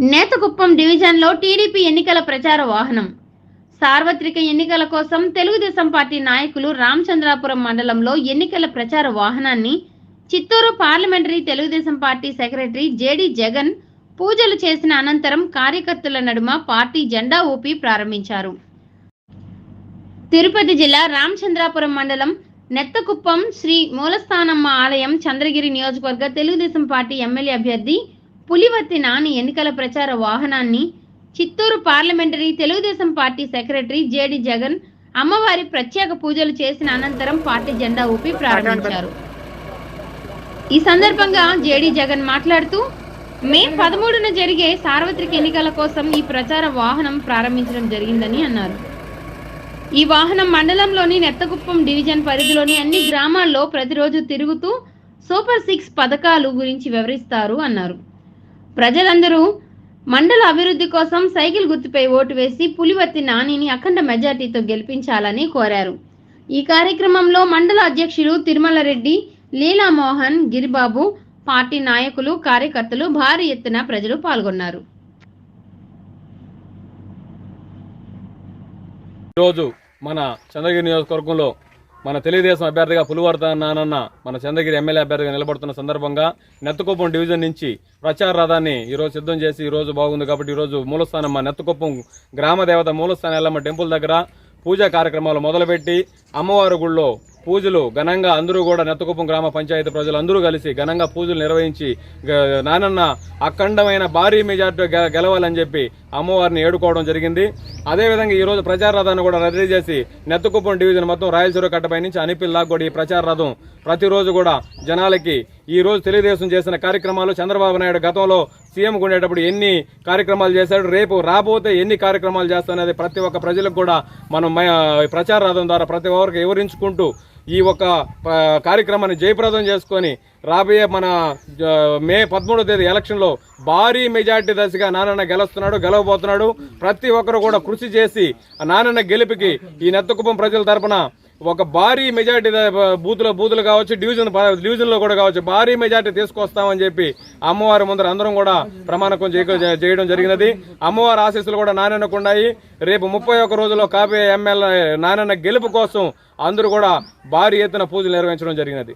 నేతకుప్పం డివిజన్లో టీడీపీ ఎన్నికల ప్రచార వాహనం. సార్వత్రిక ఎన్నికల కోసం తెలుగుదేశం పార్టీ నాయకులు రామచంద్రాపురం మండలంలో ఎన్నికల ప్రచార వాహనాన్ని Chittoor parliamentary Telugu Desam party secretary JD Jagan పూజలు చేసిన అనంతరం కార్యకర్తల నడుమ పార్టీ జెండా ఊపి ప్రారంభించారు. తిరుపతి జిల్లా రామచంద్రాపురం మండలం నెత్తకుప్పం శ్రీ మూలస్థానమ్మ ఆలయం చంద్రగిరి నియోజకవర్గ తెలుగుదేశం పార్టీ ఎమ్మెల్యే అభ్యర్థి పులివర్తి నాని ఎన్నికల ప్రచార వాహనాన్ని Chittoor parliamentary Telugu Desam party secretary JD Jagan అమ్మవారి ప్రత్యేక పూజలు చేసిన అనంతరం పార్టీ జెండా ఊపి ప్రారంభించారు. ఈ సందర్భంగా జేడి జగన్ మాట్లాడుతూ మే పదమూడున జరిగే సార్వత్రిక ఎన్నికల కోసం ఈ ప్రచార వాహనం ప్రారంభించడం జరిగిందని అన్నారు. ఈ వాహనం మండలంలోని నెత్తకుప్పం డివిజన్ పరిధిలోని అన్ని గ్రామాల్లో ప్రతిరోజు తిరుగుతూ సూపర్ సిక్స్ పథకాలు గురించి వివరిస్తారు అన్నారు. ప్రజలందరూ మండల అభివృద్ధి కోసం సైకిల్ గుర్తుపై ఓటు వేసి పులివర్తి నానిని అఖండ మెజార్టీతో గెలిపించాలని కోరారు. ఈ కార్యక్రమంలో మండల అధ్యక్షులు తిరుమల రెడ్డి లీలామోహన్ గిరిబాబు పార్టీ నాయకులు కార్యకర్తలు భారీ ఎత్తున ప్రజలు పాల్గొన్నారు. ఈరోజు మన చంద్రగిరి నియోజకవర్గంలో మన తెలుగుదేశం అభ్యర్థిగా పులివర్త నానన్న మన చంద్రగిరి ఎమ్మెల్యే అభ్యర్థిగా నిలబడుతున్న సందర్భంగా నెత్తకుప్పం డివిజన్ నుంచి ప్రచార రథాన్ని ఈరోజు సిద్ధం చేసి ఈరోజు బాగుంది కాబట్టి ఈరోజు మూలస్థానం మా నెత్తకుప్పం గ్రామ దేవత మూలస్థానం ఎల్లమ్మ టెంపుల్ దగ్గర పూజా కార్యక్రమాలు మొదలుపెట్టి అమ్మవారి గుళ్ళో పూజలు ఘనంగా అందరూ కూడా నెత్తకుప్పం గ్రామ పంచాయతీ ప్రజలు అందరూ కలిసి ఘనంగా పూజలు నిర్వహించి నానన్న అఖండమైన భారీ మెజార్టీ గె- గెలవాలని చెప్పి అమ్మవారిని ఏడుకోవడం జరిగింది. అదేవిధంగా ఈరోజు ప్రచార రథాన్ని కూడా రద్దీ చేసి నెత్తకుప్పం డివిజన్ మొత్తం రాయలసీమ కట్టపై నుంచి అనిపిల్ కూడా ఈ ప్రచార రథం ప్రతిరోజు కూడా జనాలకి ఈ రోజు తెలుగుదేశం చేసిన కార్యక్రమాలు చంద్రబాబు నాయుడు గతంలో సీఎం ఉండేటప్పుడు ఎన్ని కార్యక్రమాలు చేశాడు రేపు రాబోతే ఎన్ని కార్యక్రమాలు చేస్తానది ప్రతి ఒక్క ప్రజలకు కూడా మనం ప్రచార రథం ద్వారా ప్రతి ఒక్కరికి వివరించుకుంటూ ఈ ఒక కార్యక్రమాన్ని జయప్రదం చేసుకొని రాబోయే మన మే పదమూడో తేదీ ఎలక్షన్లో భారీ మెజార్టీ దశగా నానన్న గెలుస్తున్నాడు గెలవబోతున్నాడు. ప్రతి ఒక్కరు కూడా కృషి చేసి ఆ నానన్న గెలుపుకి ఈ నెత్తకుప్పం ప్రజల తరపున ఒక భారీ మెజార్టీ బూతుల బూతులు కావచ్చు డివిజన్ డివిజన్లో కూడా కావచ్చు భారీ మెజార్టీ తీసుకొస్తామని చెప్పి అమ్మవారి ముందర అందరం కూడా ప్రమాణకం చేయ- చేయడం జరిగినది. అమ్మవారి ఆశీస్సులు కూడా నానన్నకు రేపు ముప్పై ఒక్క రోజుల్లో కాపీ ఎమ్మెల్యే నానన్న గెలుపు కోసం అందరూ కూడా భారీ ఎత్తున పూజలు నిర్వహించడం జరిగినది.